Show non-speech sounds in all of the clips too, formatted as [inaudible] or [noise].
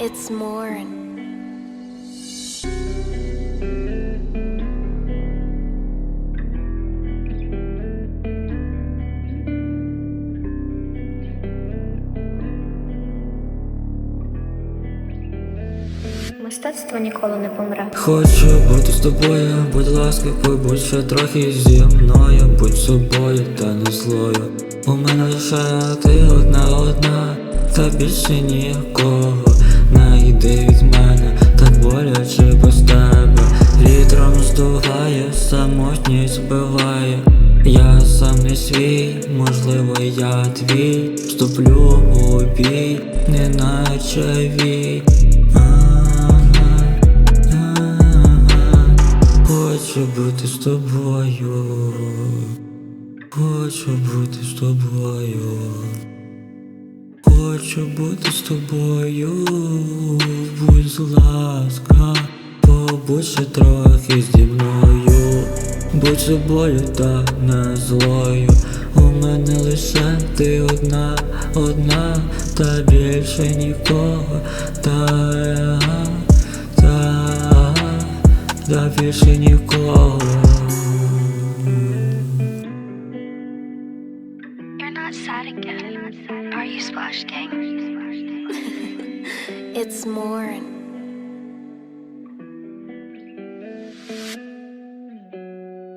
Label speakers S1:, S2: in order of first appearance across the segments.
S1: It's more.
S2: Мистецтво ніколи не помре.
S3: Хочу бути з тобою, будь ласка, побудь ще трохи зі мною, будь собою та не злою. У мене лише ти одна одна, та більше нікого йди від мене, так боляче без тебе. Вітром здуває, самотність збиває. Я сам не свій, можливо, я твій. Вступлю у бій, неначе вій. Хочу бути з тобою, хочу бути з тобою, хочу бути з тобою, будь ласка, побудь ще трохи зі мною, будь собою та не злою. У мене лише ти одна, одна, та більше нікого, та, та, та більше нікого.
S2: Gang? [laughs]
S1: It's more.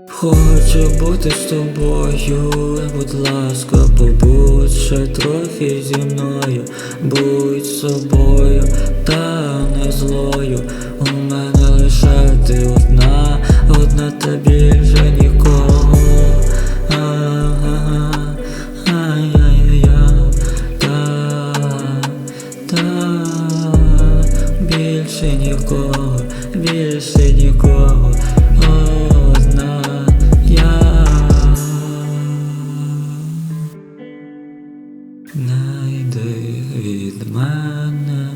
S3: Хочу бути з тобою, будь ласка, побудь ще трохи зі мною, будь собою та не злою. У мене лише ти одна, одна та більше нікого. Більше нікого, більше нікого. Одна я Найди від мене,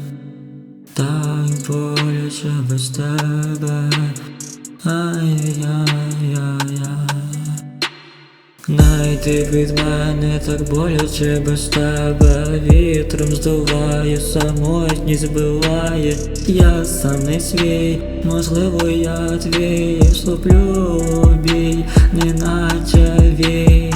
S3: так боляче без тебе. Ай-яй-яй-яй Найти від мене так боляче без тебе Вітром здуває, самотність збиває. Я сам не свій, можливо, я твій Вступлю бій, неначе вій